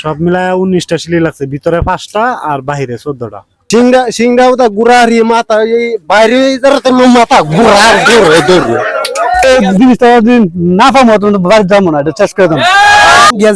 সব মিলায় উনিশটা সিলি লাগছে ভিতরে পাঁচটা আর বাহিরে চোদ্দটা। সিংড়া সিংড়া ওটা হারিয়ে মাথা এই বাইরে যারা তো মাথা গুড়া দৌড়ে দৌড়ে। জিনিসটা না পাবো তুমি বাড়ি যাব না এটা চেষ্টা করে দাম গিয়া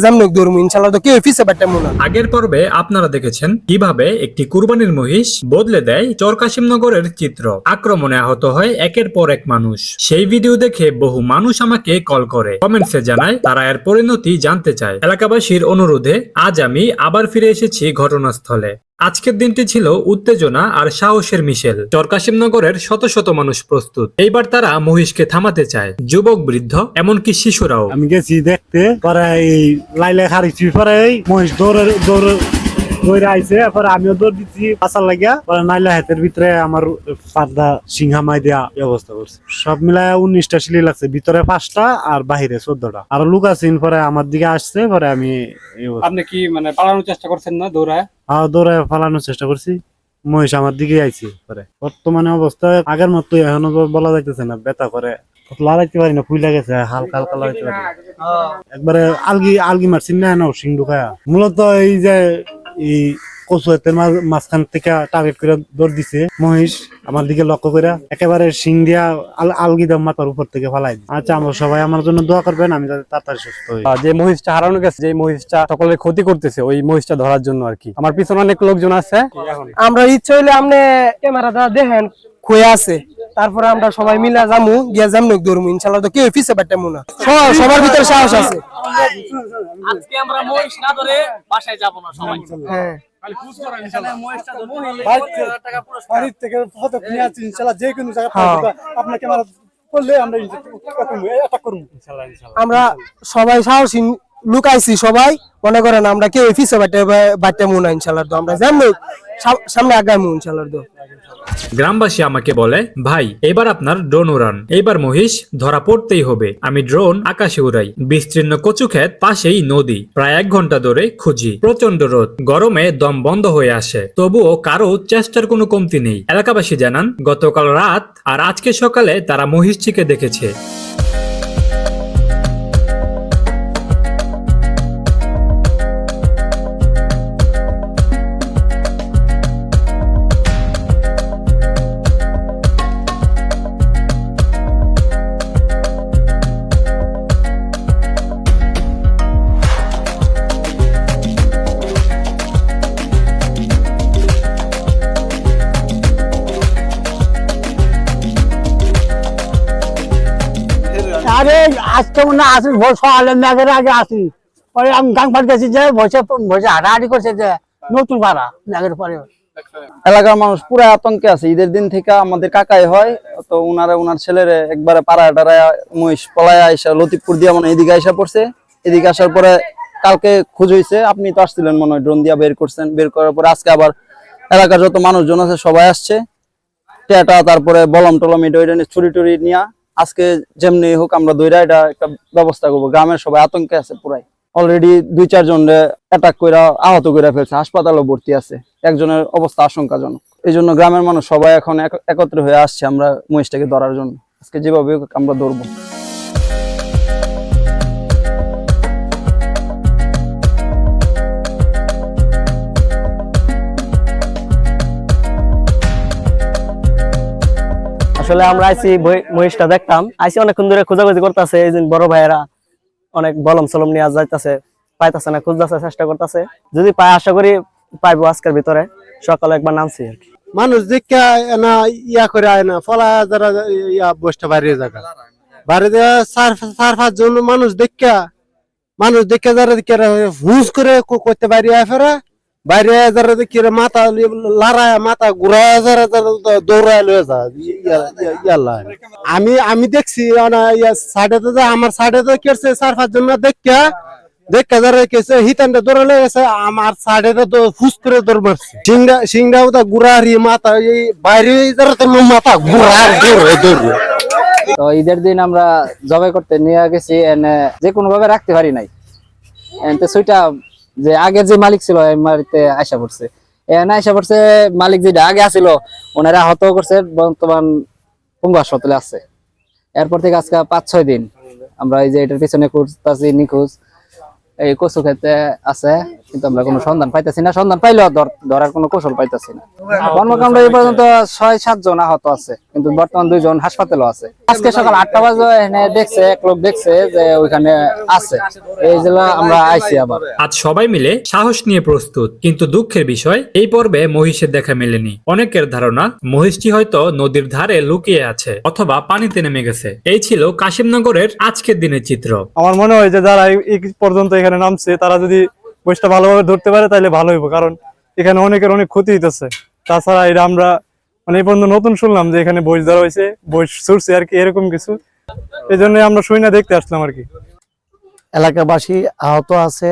ইনশাআল্লাহ তো মুনা আগের পর্বে আপনারা দেখেছেন কীভাবে একটি কুরবানির মহিষ বদলে দেয় চরকাশিমনগরের চিত্র। আক্রমণে আহত হয় একের পর এক মানুষ। সেই ভিডিও দেখে বহু মানুষ আমাকে কল করে। কমেন্টসে জানায়, তারা এর পরিণতি জানতে চায়। এলাকাবাসীর অনুরোধে আজ আমি আবার ফিরে এসেছি ঘটনাস্থলে। আজকের দিনটি ছিল উত্তেজনা আর সাহসের মিশেল। চরকাশিম নগরের শত শত মানুষ প্রস্তুত। এইবার তারা মহিষকে থামাতে চায়। যুবক, বৃদ্ধ, এমনকি শিশুরাও। আমি গেছি দেখতে, পরে লাইলে হারিছি, পরে মহিষ দৌড়ে দৌড়ে দৌড়ে আইছে পরে আমিও দৌড় দিচ্ছি পাশার লাগিয়া পরে নাইলা হাতের ভিতরে আমার পার্দা সিংহা মাই দেয়া ব্যবস্থা করছে। সব মিলায় উনিশটা সিলি লাগছে ভিতরে পাঁচটা আর বাহিরে চোদ্দটা। আর লুক আছেন পরে আমার দিকে আসছে পরে আমি আপনি কি মানে পালানোর চেষ্টা করছেন না দৌড়ায়? আহ, দৌড়ে ফালানোর চেষ্টা করছি। মহিষ আমার দিকে আইছি পরে। বর্তমানে অবস্থা আগের মতো এখনও বলা যাইতেছে না ব্যথা করে। পারি না ফুইলা গেছে হালকা পারি একবারে আলগি আলগি মারছি না না সিং ঢুকায়া। মূলত এই যে এই মাঝখান থেকে টার্গেট করে দৌড় দিছে। মহিষ আমার দিকে লক্ষ্য করে একেবারে সিং দিয়া মাথার উপর থেকে ফালাই আচ্ছা আমরা সবাই আমার জন্য দোয়া করবেন আমি যাতে তাড়াতাড়ি সুস্থ হই। যে মহিষটা হারানো গেছে যে মহিষটা সকলের ক্ষতি করতেছে ওই মহিষটা ধরার জন্য আর কি। আমার পিছনে অনেক লোকজন আছে। আমরা ইচ্ছা হইলে আপনি ক্যামেরাটা দেখেন খুয়ে আছে। তারপরে আমরা সবাই মিলা যামু গিয়া জামনুক দৌড়মু ইনশাল্লাহ তো কেউ ফিসে বাট্টা মনে সবার ভিতরে সাহস আছে। আজকে আমরা মহিষ না ধরে বাসায় যাব না সবাই। হ্যাঁ। ধরবো, হ্যাঁ। আমরা সবাই সাহসী লুকাইছি সবাই। মনে করেন আমরা কেউ ফিসে বাট্টা বাট্টা মনে ইনশাল্লাহ তো। আমরা জামনুক সা- সামনে আগামু ইনশাল্লাহ গ্রামবাসী আমাকে বলে, ভাই, এবার আপনার ড্রোন উড়ান। এবার মহিষ, ধরা পড়তেই হবে। আমি ড্রোন আকাশে উড়াই। বিস্তীর্ণ কচু ক্ষেত, পাশেই নদী। প্রায় এক ঘণ্টা ধরে খুঁজি। প্রচণ্ড রোদ। গরমে দম বন্ধ হয়ে আসে। তবুও কারও চেষ্টার কোনো কমতি নেই। এলাকাবাসী জানান, গতকাল রাত আর আজকে সকালে তারা মহিষটিকে দেখেছে। আরে, আজকে মনে আসি ভোর সকালে আগে আসি। পরে আমি গেছি যে, বসে বসে করছে যে, নতুন পাড়া পরে। এলাকার মানুষ পুরো আতঙ্কে আছে। ঈদের দিন থেকে আমাদের কাকাই হয়, তো উনারা, উনার ছেলেরে একবারে পাড়া মহিষ পলায় আইসা লতিফপুর দিয়ে মানে এদিকে আইসা পড়ছে। এদিকে আসার পরে কালকে খোঁজ হয়েছে আপনি তো আসছিলেন মনে হয়, ড্রোন দিয়া বের করছেন। বের করার পরে আজকে আবার এলাকার যত মানুষজন আছে, সবাই আসছে। টেটা, তারপরে বলম টলম, এটা ছুরি টুরি নিয়ে আজকে যেমনি হোক আমরা দইরা এটা একটা ব্যবস্থা করব। গ্রামের সবাই আতঙ্কে আছে পুরাই। অলরেডি দুই চারজন অ্যাটাক করে আহত করে ফেলছে, হাসপাতালে ভর্তি আছে। একজনের অবস্থা আশঙ্কাজনক। এই জন্য গ্রামের মানুষ সবাই এখন একত্র হয়ে আসছে আমরা মহিষটাকে ধরার জন্য। আজকে যেভাবে আমরা ধরবো। আসলে আমরা আইসি মহিষটা দেখতাম। আইসি অনেকক্ষণ ধরে খোঁজাখুঁজি করতেছে, এই বড় ভাইয়েরা অনেক বলম সলম নিয়ে যাইতাছে, পাইতেছে না, খুঁজতেছে, চেষ্টা করতেছে। যদি পাই আশা করি পাইবো আজকের ভিতরে। সকালে একবার নামছি আর কি। মানুষ দেখে না, ইয়া করে আয় না, ফলা ইয়া বাইরে মানুষ মানুষ করে করতে বাইরে দেখে মাথা লাড়ায় মাথা ঘুরায় দৌড়ায়। আমি আমি দেখছি তো আমার সাইডে তো কেছে চার, পাঁচ জন দেখে দেখে আমার তো দৌড় মাথা, এই বাইরে তো মাথা দৌড়ে তো ঈদের দিন আমরা জবাই করতে নিয়ে গেছি, এনে যে কোনো ভাবে রাখতে পারি নাই। এনতে সুইটা যে আগে যে মালিক ছিল মারিতে আয়সা পড়ছে। এনে আয়সা পড়ছে, মালিক যেটা আগে আছিল, ওনারা আহত করছে, বর্তমান পঙ্গু হাসপাতালে আছে। এরপর থেকে আজকে পাঁচ, ছয় দিন আমরা এই যে এটার পিছনে খুঁজতেছি, নিখোঁজ, এই কচু খেতে আছে। কিন্তু আমরা কোনো সন্ধান পাইতেছি না। সন্ধান পাইলেও ধরার কোনো কৌশল পাইতেছি না। কর্মকাণ্ড এই পর্যন্ত ছয় সাত জন আহত আছে কিন্তু বর্তমান দুইজন হাসপাতালও আছে। আজকে সকাল আটটা বাজে এখানে দেখছে এক লোক দেখছে যে ওইখানে আছে। এই জন্য আমরা আইছি আবার। আজ সবাই মিলে সাহস নিয়ে প্রস্তুত কিন্তু দুঃখের বিষয় এই পর্বে মহিষের দেখা মেলেনি। অনেকের ধারণা মহিষটি হয়তো নদীর ধারে লুকিয়ে আছে অথবা পানিতে নেমে গেছে। এই ছিল কাশিমনগরের আজকের দিনের চিত্র। আমার মনে হয় যে যারা এই পর্যন্ত এখানে নামছে তারা যদি মহিষটা ভালোভাবে ধরতে পারে তাহলে ভালো হইব। কারণ এখানে অনেকের অনেক ক্ষতি হইতেছে। তাছাড়া এটা আমরা মানে এই পর্যন্ত নতুন শুনলাম যে এখানে বইস ধরা হয়েছে বইস ছুটছে আর কি, এরকম কিছু। এই জন্য আমরা শুই না, দেখতে আসলাম আর কি। এলাকাবাসী আহত আছে।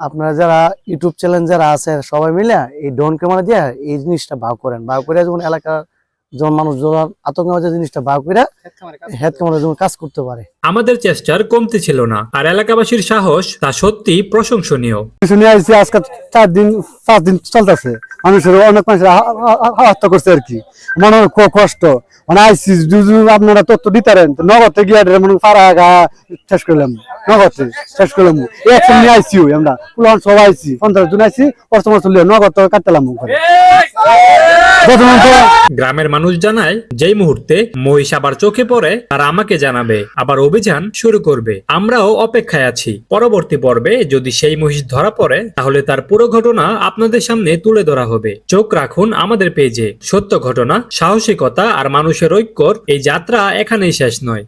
আপনারা যারা ইউটিউব চ্যানেল যারা আছে, সবাই মিলে এই ড্রোন ক্যামেরা দিয়ে এই জিনিসটা ভাগ করেন। ভাগ করে যখন এলাকার মানুষ যখন আতঙ্ক জিনিসটা ভাগ করে হেড কাজ করতে পারে। আমাদের চেষ্টার কমতি ছিল না আর এলাকাবাসীর সাহস তা সত্যি প্রশংসনীয়। নিয়ে আজকে চার দিন পাঁচ দিন চলতেছে। মানুষের অনেক মানুষের হত্যা করছে আর কি। মনে খুব কষ্ট। মানে আইসি আপনারা তথ্য দিতারেন নগদে গিয়ে মনে পাড়া গা শেষ করলাম। নগদে শেষ করলাম। একশো নিয়ে আমরা। পুলান সব আইসি পঞ্চাশ জন আইসি অর্থ চললে নগদ কাটলাম গ্রামের মানুষ জানায়, যেই মুহূর্তে মহিষ আবার চোখে পড়ে, তারা আমাকে জানাবে, আবার অভিযান শুরু করবে। আমরাও অপেক্ষায় আছি। পরবর্তী পর্বে যদি সেই মহিষ ধরা পড়ে, তাহলে তার পুরো ঘটনা আপনাদের সামনে তুলে ধরা হবে। চোখ রাখুন আমাদের পেজে। সত্য ঘটনা, সাহসিকতা আর মানুষের ঐক্যর এই যাত্রা এখানেই শেষ নয়।